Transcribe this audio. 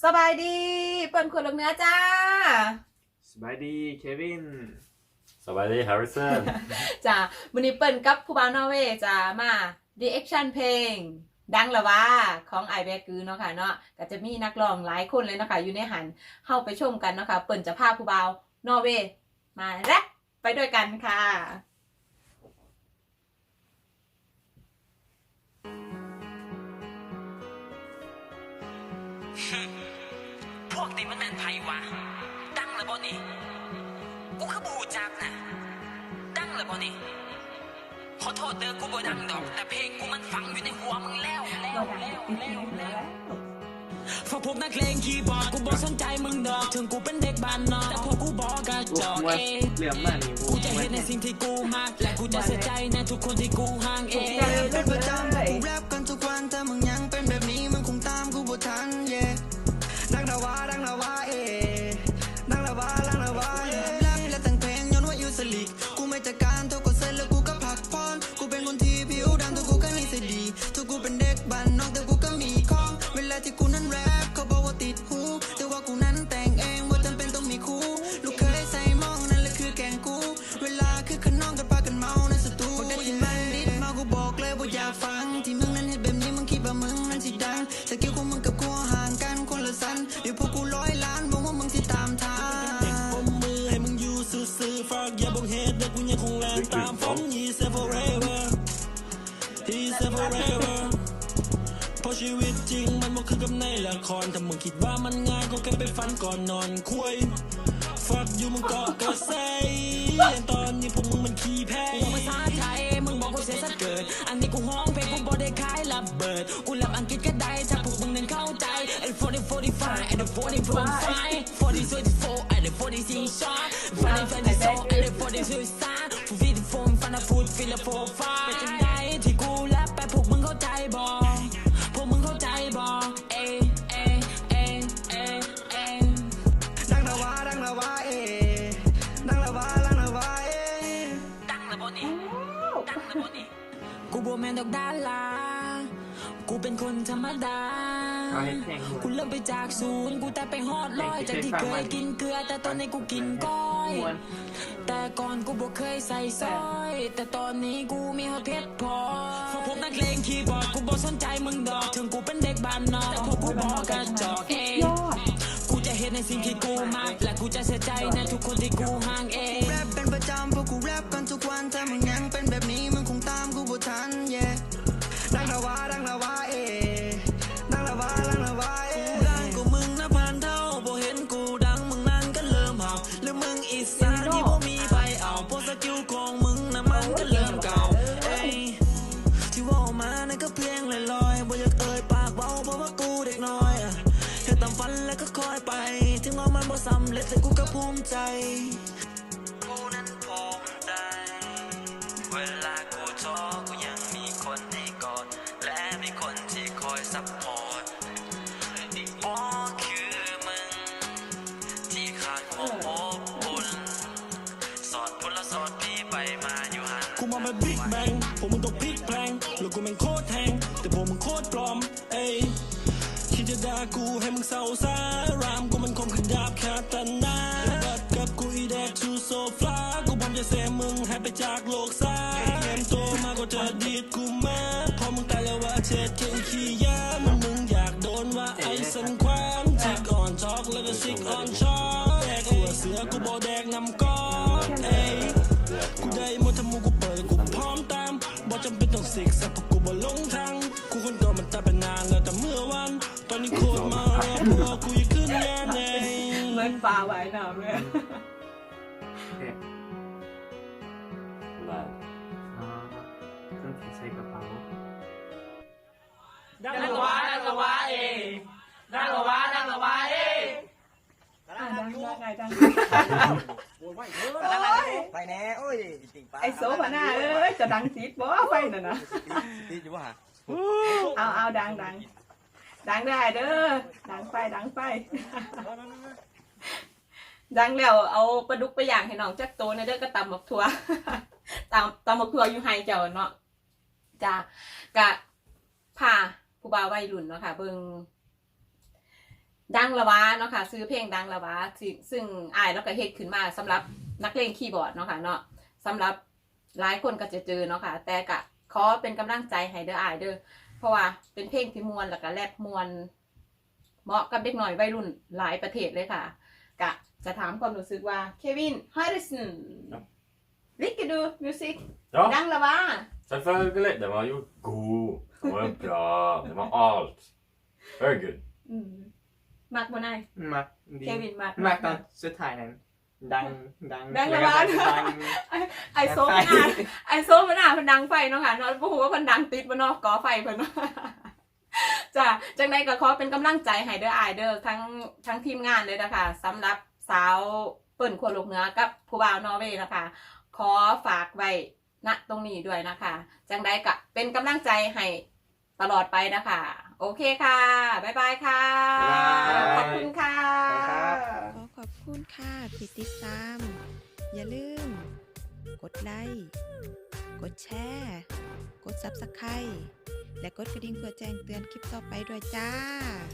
สบายดีเปิ่นขวดลงเนื้อจ้า สบายดีเควิน สวัสดีแฮร์ริสัน จ้าวันนี้เปิ่นกับผู้บ่าวนอร์เวย์จะมาดีแอคชั่นเพลง ดังละว่าของไอแบกือเนาะค่ะเนาะก็จะมีนักร้องหลายคนเลยเนาะคะอยู่ในหันเข้าไปชมกันเนาะค่ะเปิ่นจะพาผู้บ่าวนอร์เวย์มาแรปไปด้วยกันค่ะ มันแม่นไผวะ ดังเลยบ่นี่ กูคือบูจักนะดังเลยบ่นี่ขอโทษเด้อกูบ่ดังดอก แต่เพลงกูมันฝังอยู่ในหัวมึงแล้วแล้วแล้วแล้วแล้วฝากพวกนักเลงคีย์บอร์ดกูบ่สนใจมึงดอกถึงกูเป็นเด็กบ้านนอกแต่พวกกูบอกกระจอกเองเหลี่ยมมากนี่กูจะเห็นในสิ่งที่กูมักและกูจะเสียใจในทุกคนที่กูห่างเองเป็นประจำกูแรปกันทุกวันถ้ามึงยังเป็นแบบนี้มึงคงตามกูบ่ทัน ลาคือ กับในละคร ถ้ามึงคิดว่ามันง่ายก็แค่ไปฟันก่อนนอนคุยฟักอยู่มึงเกาะกระแสตอนนี้พวกมึงมันขี้แพ้ภาษาไทยมึงบอกกูเสียสักเกิด อันนี้กูห้องเพลงกูบอดได้ขายระเบิด กูหลับอังกฤษก็ได้ถ้าพวกมึงนั้นเข้าใจไอ้40 45ไอ้40 45 40 24ไอ้40 46ฟันไอ้40 46ไอ้40 46 44 45 five กูบ่แม่นดอกดารากูเป็นคนธรรมดาเอาให้แข่งหัวกูเริ่มไปจากศูนย์ กูแต่ไปฮอดร้อย จากที่เคยกินเกลือ แต่ตอนนี้กูกินก้อยมวนแต่ก่อนกูบ่เคยใส่ซอย แต่ตอนนี้กูมีฮอตเพชรพอพวกพวกนักเลงคีย์บอร์ด กูบ่สนใจมึงดอก ถึงกูเป็นเด็กบ้านนอกแต่พวกกูบอกกระจอกเองกูจะเห็นในสิ่งที่กูมักและกูจะเสียใจใน สำเร็จแต่กูก็ภูมิใจกูนั้นภูมิใจ เวลากูท้อกูยังมีคนให้กอด และมีคนที่คอยซัพพอร์ตบ่คือมึง ที่ขาดความอบอุ่นสอดพลสอดพี่ไปมาอยู่ห่างกูมาแบบบิ๊กแบงพวกมึงต้องพลิกแพลงแล้วกูแม่งโคตรแทง แต่พวกมึงโคตรปลอม เอ้ยคิดจะด่ากูให้มึงเศร้าซาราม จะดีดกูมาพอมึงตายแล้วว่าเช็ดเก่งขี้ยามันมึงอยากโดนว่าไอ้สันความจิกอ่อนช็อกแล้วก็ซิกอ่อนช็อกแดกหัวเสือกูบอแดกนำก้อนเอ้ยกูได้หมดทำมูกูเปิดกูพร้อมตามบ่จำเป็นต้องสิกสักพราะกูบ่ลงทางกูคนก็มันตายไปนานแล้วแต่เมื่อวัน ตอนนี้โคตรมาแล้วพวกกูยังขึ้นแย่แน่เหมือนปลาไว้น้ำเลยอ๋อเครื่องที่ ใช้กระเป๋าดังละวะดังละวะเอดังละวะดังละวะเออะดังดังไงดังไปแน่โอ้ยจริงปะไอโซพาหน้าเอ้ยจะดังติดบ่ไฟน่ะนะตีอยู่ว่ะเอาเอาดังดังดังได้เด้อดังไฟดังไฟดังแล้วเอาปลาดุกไปย่างให้น้องจักโตในเด้อก็ตำหมกถั่วตำตำหมกถั่วอยู่ไฮเจ้าเนาะ จ้ากะพาผู้บ่าววัยรุ่นเนาะค่ะเบิ่งดังละวะเนาะค่ะซื้อเพลงดังละวะที่ซึ่งอายแล้วก็เฮ็ดขึ้นมาสำหรับนักเลงคีย์บอร์ดเนาะค่ะเนาะสำหรับหลายคนก็จะเจอเนาะค่ะ แต่ก็ขอเป็นกำลังใจให้เด้ออายเด้อเพราะว่าเป็นเพลงที่มวนแล้วก็แรปมวนเหมาะกับเด็กหน่อยวัยรุ่นหลายประเทศเลยค่ะ กะจะถามความรู้สึกว่าเควินฮาริสัน Ja. ลิกดูมิวสิก Ja, ดังละวะ selvfølgelig. Den var jo god. Den var jo bra. Den var alt. Very good. อืมมักบ่นายมักดีเควินมักมักตอนสุดท้ายนั้น ดัง ดังดังแล้ระวบาดก็ดัง ไอโซมันอะไอโซมันอะเพิ่นดังไฟเนาะค่ะเนาะบ่ฮู้ว่าเพิ่นดังติดบ่เนาะก่อไฟเพิ่นเนาะจ้ะจังไดก็ขอเป็นกำลังใจให้เด้ออายเด้อทั้งทั้งทีมงานเลยนะคะสำหรับสาวเปิ้นขวลูกเหนือกับผู้บ่าวนอร์เวย์นะคะ ขอฝากไว้ ณตรงนี้ด้วยนะคะ จังไดก็เป็นกำลังใจให้ตลอดไปนะคะ โอเคค่ะ บ๊ายบายค่ะบ๊ายบายขอบคุณค่ะครับขอขอบคุณค่ะที่ติดตาม อย่าลืม กดไลค์ กดแชร์ กด Subscribe และกดกระดิ่งเพื่อแจ้งเตือนคลิปต่อไปด้วยจ้า